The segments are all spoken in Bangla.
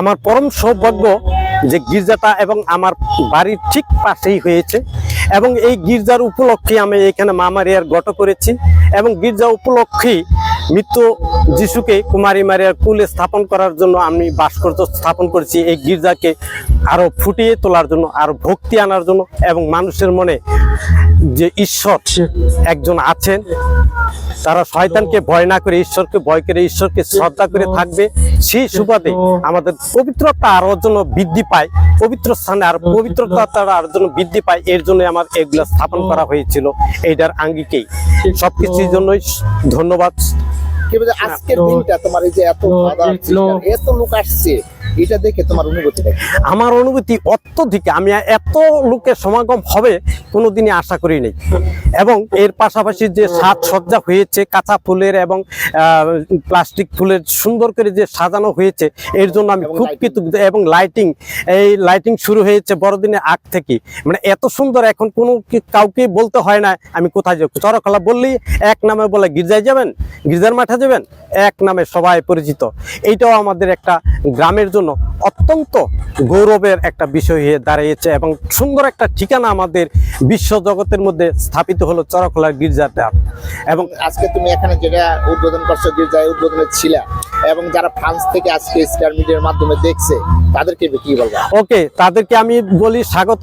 আমার পরম সৌভাগ্য যে গির্জাটা এবং আমার বাড়ির ঠিক পাশেই হয়েছে এবং এই গির্জার উপলক্ষে আমি এখানে মামারিয়ার গট করেছি এবং গির্জা উপলক্ষে মৃত্যু যিশুকে কুমারী মারিয়ার কুলে স্থাপন করার জন্য আমি ভাস্কর্য স্থাপন করেছি। এই গির্জাকে আরও ফুটিয়ে তোলার জন্য, আরও ভক্তি আনার জন্য এবং মানুষের মনে যে ঈশ্বর একজন আছেন তারা শয়তানকে ভয় না করে ঈশ্বরকে ভয় করে ঈশ্বরকে শ্রদ্ধা করে থাকবে। সেই সুবাদে আমাদের পবিত্রতা আরও জন্য বৃদ্ধি পায় পবিত্র স্থানে আর পবিত্রতা তারা আরও জন্য বৃদ্ধি পায় এর জন্য আমার এগুলো স্থাপন করা হয়েছিল এইটার আঙ্গিকেই। সবকিছুর জন্যই ধন্যবাদ। আজকের দিনটা তোমার এই যে এত এত লোক আসছে এটা দেখে তোমার অনুভূতিটা কি? আমার অনুভূতি অত্যধিক। আমি এত লোকের সমাগম হবে কোনোদিনই আশা করি নাই। এবং এর পাশাপাশি যে সাজসজ্জা হয়েছে কাঁচা ফুলের এবং প্লাস্টিক ফুলের সুন্দর করে যে সাজানো হয়েছে এর জন্য আমি খুব। কৃতজ্ঞ। এবং লাইটিং এই লাইটিং শুরু হয়েছে বড়দিনের আগ থেকে। মানে এত সুন্দর এখন কোনো কাউকে বলতে হয় না আমি কোথায় যাব? চরকলা বললেই এক নামে বলে গির্জায় যাবেন? গির্জার মাঠে যাবেন? এক নামে সবাই পরিচিত। এইটাও আমাদের একটা গ্রামের জন্য অত্যন্ত গৌরবের একটা বিষয় হয়ে দাঁড়িয়েছে এবং সুন্দর একটা ঠিকানা আমাদের বিশ্ব জগতের মধ্যে স্থাপিত হলো চরকলার গির্জাটা এবং আজকে তুমি এখানে যেটা উদ্বোধন করছ গির্জায় উদ্বোধনে ছিলা এবং যারা ফ্রান্স থেকে আজকে স্টার মিডিয়ার মাধ্যমে দেখছে তাদেরকে কি বলবা? ওকে তাদেরকে আমি বলি স্বাগত।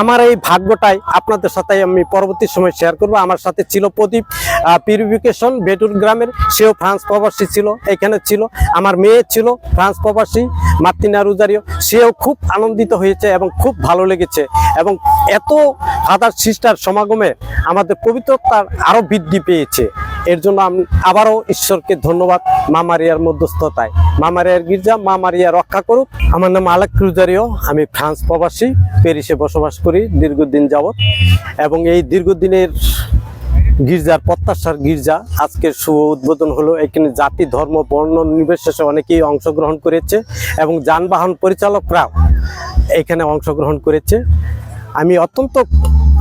আমার এই ভাগ্যটাই আপনাদের সাথে আমি পরবর্তী সময় শেয়ার করব। আমার সাথে ছিল প্রদীপ। পিউরিফিকেশন বেটুর গ্রামের, সেও ফ্রান্স প্রবাসী ছিল, এখানে ছিল। আমার মেয়ে ছিল ফ্রান্স প্রবাসী মার্তিনা রুজারিও। সেও খুব আনন্দিত হয়েছে এবং খুব ভালো লেগেছে। এবং এত ফাদার সিস্টার সমাগমে আমাদের পবিত্রতার আরও বৃদ্ধি পেয়েছে। এর জন্য আমি আবারও ঈশ্বরকে ধন্যবাদ মামারিয়ার মধ্যস্থতায়। মামারিয়ার গির্জা মামারিয়া রক্ষা করুক। আমার নাম আলেক রুজারিও। আমি ফ্রান্স প্রবাসী, প্যারিসে বসবাস করি দীর্ঘদিন যাবৎ। এবং এই দীর্ঘদিনের গির্জার প্রত্যাশার গির্জা। আজকের শুভ উদ্বোধন হলো এখানে জাতি, ধর্ম, বর্ণ নির্বিশেষে অনেকেই অংশগ্রহণ করেছে এবং যানবাহন পরিচালকরাও এখানে অংশগ্রহণ করেছে। আমি অত্যন্ত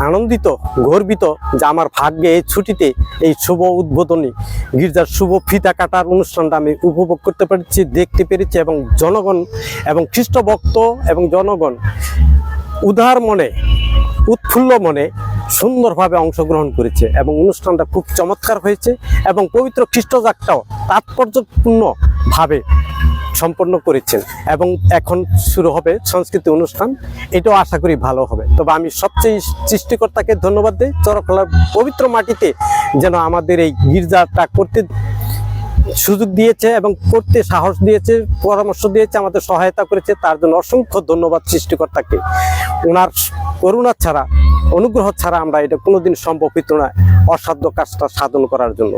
আনন্দিত, গর্বিত যে আমার ভাগ্যে এই ছুটিতে এই শুভ উদ্বোধনী গির্জার শুভ ফিতা কাটার অনুষ্ঠানটা আমি উপভোগ করতে পেরেছি, দেখতে পেরেছি এবং জনগণ এবং খ্রিস্টভক্ত এবং জনগণ উদার মনে, উৎফুল্ল মনে সুন্দরভাবে অংশগ্রহণ করেছে এবং অনুষ্ঠানটা খুব চমৎকার হয়েছে এবং পবিত্র খ্রিস্টজাকটাও তাৎপর্যপূর্ণভাবে সম্পন্ন করেছেন এবং এখন শুরু হবে সংস্কৃতি অনুষ্ঠান। এটাও আশা করি ভালো হবে। তবে আমি সবচেয়ে সৃষ্টিকর্তাকে ধন্যবাদ দিই। চরকলার পবিত্র মাটিতে যেন আমাদের এই গির্জাটা করতে সুযোগ দিয়েছে এবং করতে সাহস দিয়েছে, পরামর্শ দিয়েছে, আমাদের সহায়তা করেছে। তার জন্য অসংখ্য ধন্যবাদ সৃষ্টিকর্তাকে। ওনার করুণা ছাড়া অনুগ্রহ ছাড়া আমরা এটা কোনোদিন সম্ভব হইত না অসাধ্য কাজটা সাধন করার জন্য।